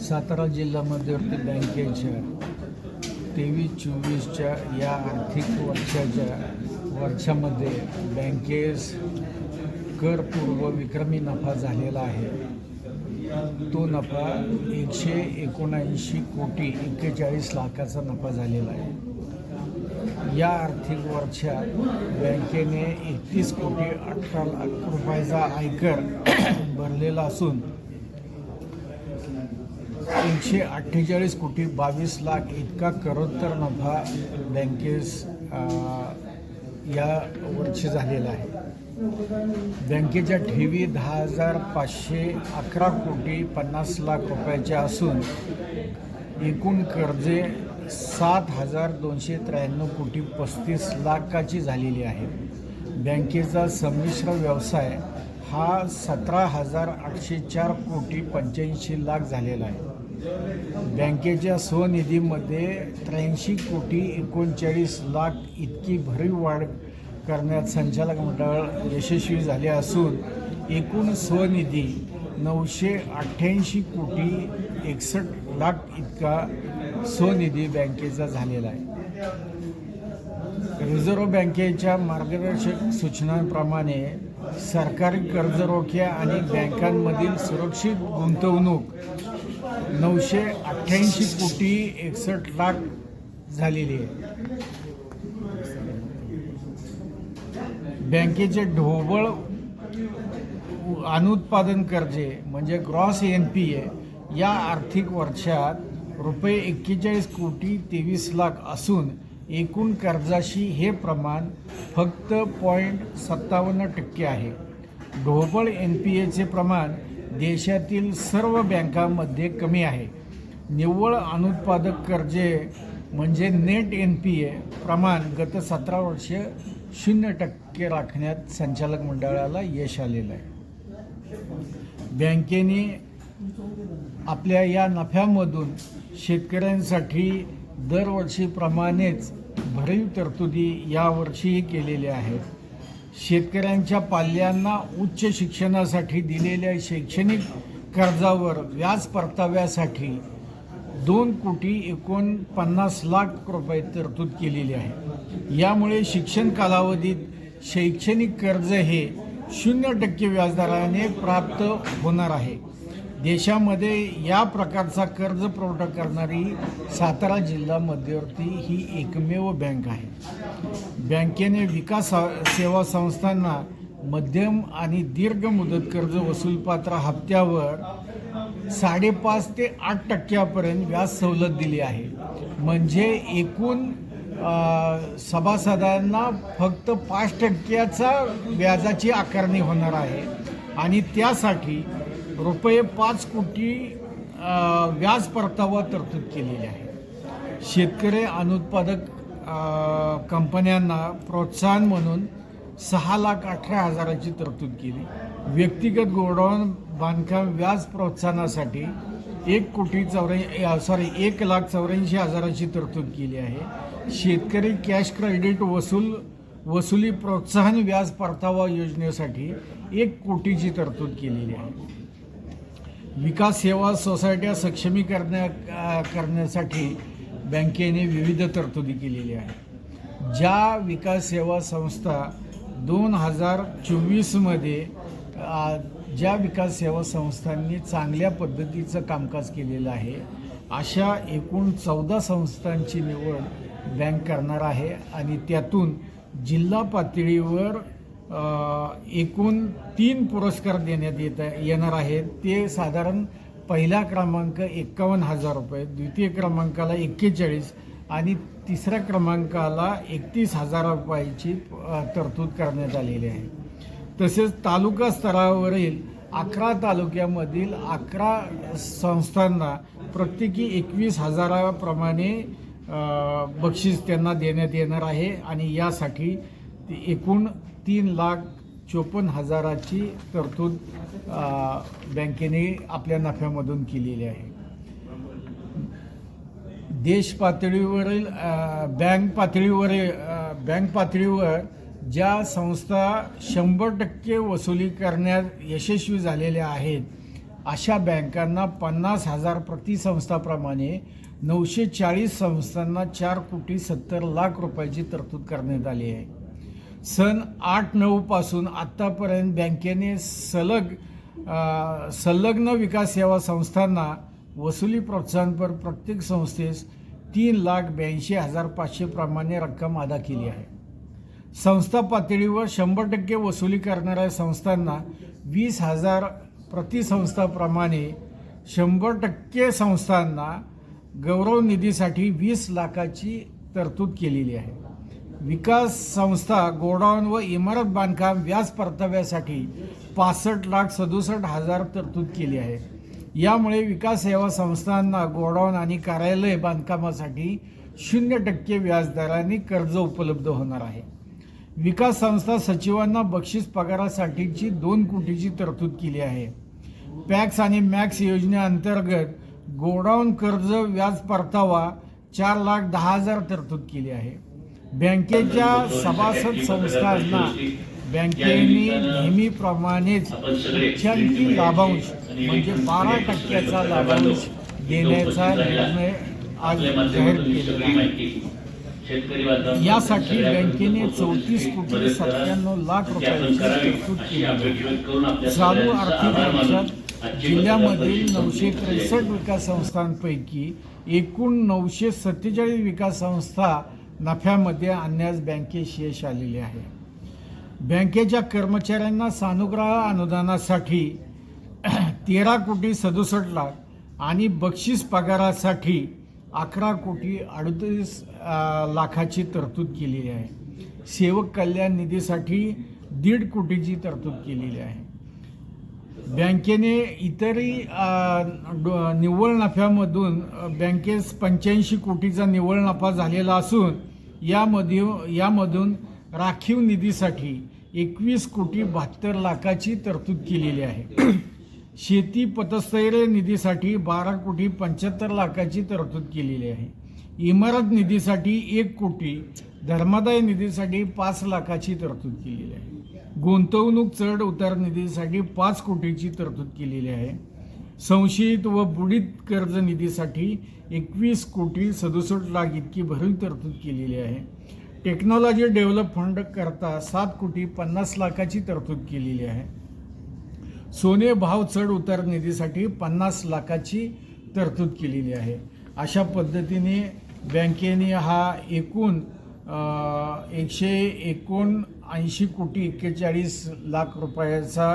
सातारा जिल्हा मध्यवर्ती बँकेच्या तेवीस चोवीसच्या या आर्थिक वर्षाच्या वर्षामध्ये बँकेस करपूर्व विक्रमी नफा झालेला आहे. तो नफा एकशे एकोणऐंशी कोटी एक्केचाळीस लाखाचा नफा झालेला आहे. या आर्थिक वर्षात बँकेने एकतीस कोटी अठरा लाख रुपयाचा आयकर भरलेला असून तीनशे अठ्ठेचाळीस कोटी बावीस लाख इतका करोत्तर नफा बँकेस या वर्षी झालेला आहे. बँकेच्या ठेवी दहा हजार पाचशे अकरा कोटी पन्नास लाख रुपयाच्या असून एकूण कर्जे सात हजार दोनशे त्र्याण्णव कोटी पस्तीस लाखाची झालेली आहे. बँकेचा संमिश्र व्यवसाय हा सतरा हजार आठशे चार कोटी पंच्याऐंशी लाख झालेला आहे. बँकेच्या स्वनिधीमध्ये त्र्याऐंशी कोटी एकोणचाळीस लाख इतकी भरीव वाढ करण्यात संचालक मंडळ यशस्वी झाले असून एकूण स्वनिधी नऊशे अठ्ठ्याऐंशी कोटी एकसष्ट लाख इतका स्वनिधी बँकेचा झालेला आहे. रिझर्व्ह बँकेच्या मार्गदर्शक सूचनांप्रमाणे सरकारी कर्जरोख्या आणि बँकांमधील सुरक्षित गुंतवणूक नऊशे अठ्ठ्याऐंशी कोटी एकसष्ट लाख झालेली आहे. बँकेचे ढोबळ अनुत्पादन कर्जे म्हणजे ग्रॉस एन पी ए या आर्थिक वर्षात रुपये एक्केचाळीस कोटी तेवीस लाख असून एकूण कर्जाशी हे प्रमाण फक्त पॉईंट सत्तावन्न टक्के आहे. ढोबळ एन पी एचे प्रमाण देशातील सर्व बँकांमध्ये कमी आहे. निव्वळ अनुत्पादक कर्जे म्हणजे नेट एन पी ए प्रमाण गत सतरा वर्ष शून्य टक्के राखण्यात संचालक मंडळाला यश आलेलं आहे. बँकेने आपल्या या नफ्यामधून शेतकऱ्यांसाठी दरवर्षीप्रमाणेच भरीव तरतुदी यावर्षीही केलेल्या आहेत. शेतकऱ्यांच्या पाल्यांना उच्च शिक्षणासाठी दिलेल्या शैक्षणिक कर्जावर व्याज परताव्यासाठी दोन कोटी एकोणपन्नास लाख रुपये तरतूद केलेली आहे. यामुळे शिक्षण कालावधीत शैक्षणिक कर्ज हे शून्य टक्के व्याजदराने प्राप्त होणार आहे. देशामध्ये या प्रकारचा कर्ज पुरवठा करणारी सातारा जिल्हा मध्यवर्ती ही एकमेव बँक आहे. बँकेने विकास सेवा संस्थांना मध्यम आणि दीर्घ मुदत कर्ज वसूलपात्र हप्त्यावर साडेपाच ते आठ टक्क्यापर्यंत व्याज सवलत दिली आहे. म्हणजे एकूण सभासदांना फक्त पाच टक्क्याचा व्याजाची आकारणी होणार आहे. आणि त्यासाठी रुपये पाच कोटी व्याज परतावा तरतूद केलेली आहे. शेतकरी अनुत्पादक कंपन्यांना प्रोत्साहन म्हणून सहा लाख अठरा हजाराची तरतूद केली. व्यक्तिगत गोडाऊन बांधकाम व्याज प्रोत्साहनासाठी एक कोटी चौऱ्या सॉरी एक लाख चौऱ्याऐंशी हजाराची तरतूद केली आहे. शेतकरी कॅश क्रेडिट वसूल वसुली प्रोत्साहन व्याज परतावा योजनेसाठी एक कोटीची तरतूद केलेली आहे. विकास सेवा सोसायट्या सक्षमी करण्या करण्यासाठी बँकेने विविध तरतुदी केलेल्या आहेत. ज्या विकास सेवा संस्था दोन हजार चोवीसमध्ये ज्या विकास सेवा संस्थांनी चांगल्या पद्धतीचं कामकाज केलेलं आहे अशा एकूण चौदा संस्थांची निवड बँक करणार आहे आणि त्यातून जिल्हा पातळीवर एकूण तीन पुरस्कार देण्यात येत येणार आहेत. ते साधारण पहिला क्रमांक एक्कावन्न हजार रुपये द्वितीय क्रमांकाला एक्केचाळीस आणि तिसऱ्या क्रमांकाला एकतीस हजार रुपयाची तरतूद करण्यात आलेली आहे. तसेच तालुका स्तरावरील अकरा तालुक्यामधील अकरा संस्थांना प्रत्येकी एकवीस हजाराप्रमाणे बक्षीस त्यांना देण्यात येणार आहे आणि यासाठी ती एकूण तीन लाख चोपन्न हजाराची तरतूद बँकेने आपल्या नफ्यामधून केलेली आहे. देश पातळीवरील बँक पातळीवर बँक पातळीवर ज्या संस्था शंभर टक्के वसुली करण्यात यशस्वी झालेल्या आहेत अशा बँकांना पन्नास हजार प्रतिसंस्थाप्रमाणे नऊशे चाळीस संस्थांना चार कोटी सत्तर लाख रुपयाची तरतूद करण्यात आली आहे. सन आठ नऊपासून आत्तापर्यंत बँकेने सलग संलग्न विकास सेवा संस्थांना वसुली प्रोत्साहनपर प्रत्येक संस्थेस तीन लाख ब्याऐंशी हजार पाचशे प्रमाणे रक्कम अदा केली आहे. संस्था पातळीवर शंभर टक्के वसुली करणाऱ्या संस्थांना वीस हजार प्रतिसंस्थाप्रमाणे शंभर टक्के संस्थांना गौरव निधीसाठी वीस लाखाची तरतूद केलेली आहे. विकास संस्था गोडाऊन व इमारत बांधकाम व्याज परताव्यासाठी पासष्ट लाख सदुसष्ट हजार तरतूद केली आहे. यामुळे विकास सेवा संस्थांना गोडाऊन आणि कार्यालय बांधकामासाठी शून्य टक्के व्याजदराने कर्ज उपलब्ध होणार आहे. विकास संस्था सचिवांना बक्षीस पगारासाठीची दोन कोटीची तरतूद केली आहे. पॅक्स आणि मॅक्स योजनेअंतर्गत गोडाऊन कर्ज व्याज परतावा चार लाख दहा हजार तरतूद केली आहे. बँकेच्या सभासद संस्थांना बँकेने नेहमीप्रमाणेच उच्चांकी लाभांश म्हणजे बारा टक्क्याचा लाभांश देण्याचा निर्णय आज जाहीर केलेला आहे. यासाठी बँकेने चौतीस कोटी सत्त्याण्णव लाख रुपयांची तरतूद केली चालू आर्थिक वर्षात जिल्ह्यामधील नऊशे त्रेसष्ट विकास संस्थांपैकी एकूण नऊशे सत्तेचाळीस विकास संस्था नफ्यामध्ये आणण्यास बँकेस यश आलेले आहे. बँकेच्या कर्मचाऱ्यांना सानुग्रह अनुदानासाठी तेरा कोटी सदुसष्ट लाख आणि बक्षीस पगारासाठी अकरा कोटी अडतीस लाखाची तरतूद केलेली आहे. सेवक कल्याण निधीसाठी दीड कोटीची तरतूद केलेली आहे. बँकेने इतरही निव्वळ नफ्यामधून बँकेस पंच्याऐंशी कोटीचा निव्वळ नफा झालेला असून यामध्ये यामधून राखीव निधीसाठी एकवीस कोटी बहात्तर लाखाची तरतूद केलेली आहे. शेती पतस्थैर्य निधीसाठी बारा कोटी पंच्याहत्तर लाखाची तरतूद केलेली आहे. इमारत निधीसाठी एक कोटी धर्मादाय निधीसाठी पाच लाखाची तरतूद केलेली आहे. गुंतवणूक चढ उतार निधीसाठी पाच कोटीची तरतूद केलेली आहे. संशयित व बुडीत कर्ज निधीसाठी एकवीस कोटी सदुसष्ट लाख इतकी भरीव तरतूद केलेली आहे. टेक्नॉलॉजी डेव्हलप फंड करता सात कोटी पन्नास लाखाची तरतूद केलेली आहे. सोने भाव चढ उतार निधीसाठी पन्नास लाखाची तरतूद केलेली आहे. अशा पद्धतीने बँकेने हा एकूण एकशे एकोणऐंशी कोटी एक्केचाळीस लाख रुपयाचा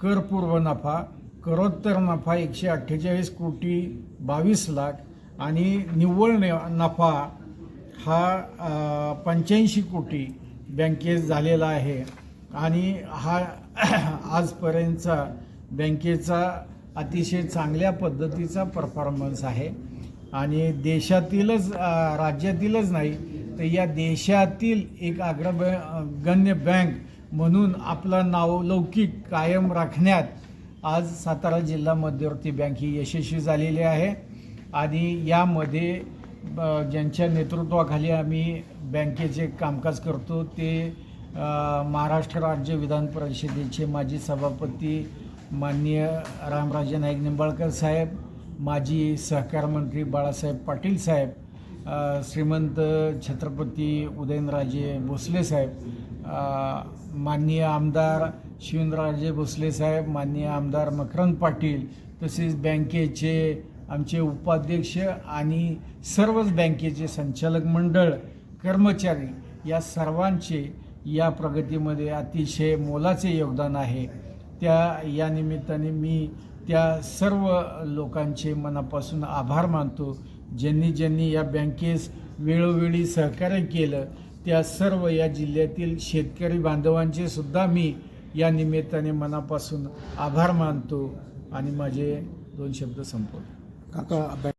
करपूर्व नफा करोत्तर नफा एकशे अठ्ठेचाळीस कोटी बावीस लाख आणि निव्वळ न- नफा हा पंच्याऐंशी कोटी बँकेत झालेला आहे. आणि हा आजपर्यंतचा बँकेचा अतिशय चांगल्या पद्धतीचा परफॉर्मन्स आहे. आणि देशातीलच राज्यातीलच नाही तर या देशातील एक अग्रब गण्य बँक म्हणून आपलं नावलौकिक कायम राखण्यात आज सातारा जिल्हा मध्यवर्ती बँक ही यशस्वी झालेली आहे. आणि यामध्ये ज्यांच्या नेतृत्वाखाली आम्ही बँकेचे कामकाज करतो ते महाराष्ट्र राज्य विधान परिषदेचे माजी सभापती माननीय रामराजे नाईक निंबाळकर साहेब माजी सहकार मंत्री बाळासाहेब पाटील साहेब श्रीमंत छत्रपती उदयनराजे भोसले साहेब माननीय आमदार शिवेंद्रराजे भोसले साहेब माननीय आमदार मकरंद पाटील तसेच बँकेचे आमचे उपाध्यक्ष आणि सर्वच बँकेचे संचालक मंडळ कर्मचारी या सर्वांचे या प्रगतीमध्ये अतिशय मोलाचे योगदान आहे. त्या या निमित्ताने मी त्या सर्व लोकांचे मनापासून आभार मानतो. ज्यांनी ज्यांनी या बँकेस वेळोवेळी सहकार्य केलं त्या सर्व या जिल्ह्यातील शेतकरी बांधवांचे सुद्धा मी या निमित्ताने मनापासून आभार मानतो आणि माझे दोन शब्द संपवतो. काका